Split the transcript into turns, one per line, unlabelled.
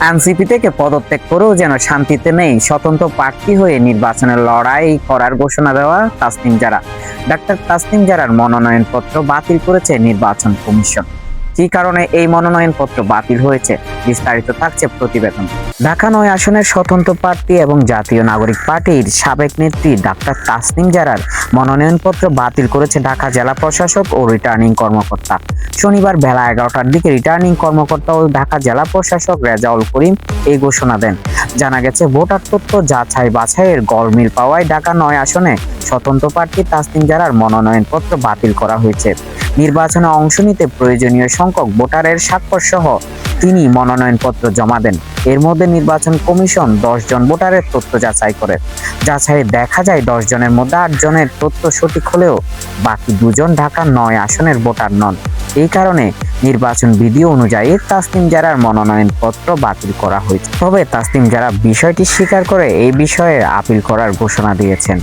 NCP থেকে পদত্যাগ করেও যেন শান্তিতে নেই, স্বতন্ত্র প্রার্থী হয়ে নির্বাচনের লড়াই করার ঘোষণা দেওয়া তাসনিম জারা। ডাক্তার তাসনিম জারার মনোনয়নপত্র বাতিল করেছে নির্বাচন কমিশন। কী কারণে এই মনোনয়নপত্র বাতিল হয়েছে? বিস্তারিত থাকছে প্রতিবেদন। ঢাকা নয় আসনের স্বতন্ত্র প্রার্থী এবং জাতীয় নাগরিক পার্টির সাবেক নেত্রী ডাক্তার তাসনিম জারার মনোনয়নপত্র বাতিল করেছে ঢাকা জেলা প্রশাসক ও রিটার্নিং কর্মকর্তা। শনিবার বেলা এগারোটার দিকে রিটার্নিং কর্মকর্তা ও ঢাকা জেলা প্রশাসক রেজাউল করিম এই ঘোষণা দেন। জানা গেছে, ভোটার তথ্য যাচাই বাছাইয়ের গড়মিল পাওয়ায় ঢাকা নয় আসনে স্বতন্ত্র প্রার্থী তাসনিম জারার মনোনয়নপত্র বাতিল করা হয়েছে। নির্বাচনে অংশ নিতে প্রয়োজনীয় সংখ্যক ভোটারের স্বাক্ষর সহ তিনি মনোনয়নপত্র জমা দেন। এর মধ্যে নির্বাচন কমিশন দশ জন ভোটারের তথ্য যাচাই করে। যাচাইয়ে দেখা যায় দশ জনের মধ্যে আট জনের তথ্য সঠিক হলেও বাকি দুজন ঢাকা নয় আসনের ভোটার নন। এই কারণে নির্বাচন বিধি অনুযায়ী তাসনিম জারার মনোনয়নপত্র বাতিল করা হয়েছে। তবে তাসনিম জারা বিষয়টি স্বীকার করে এই বিষয়ে আপিল করার ঘোষণা দিয়েছেন।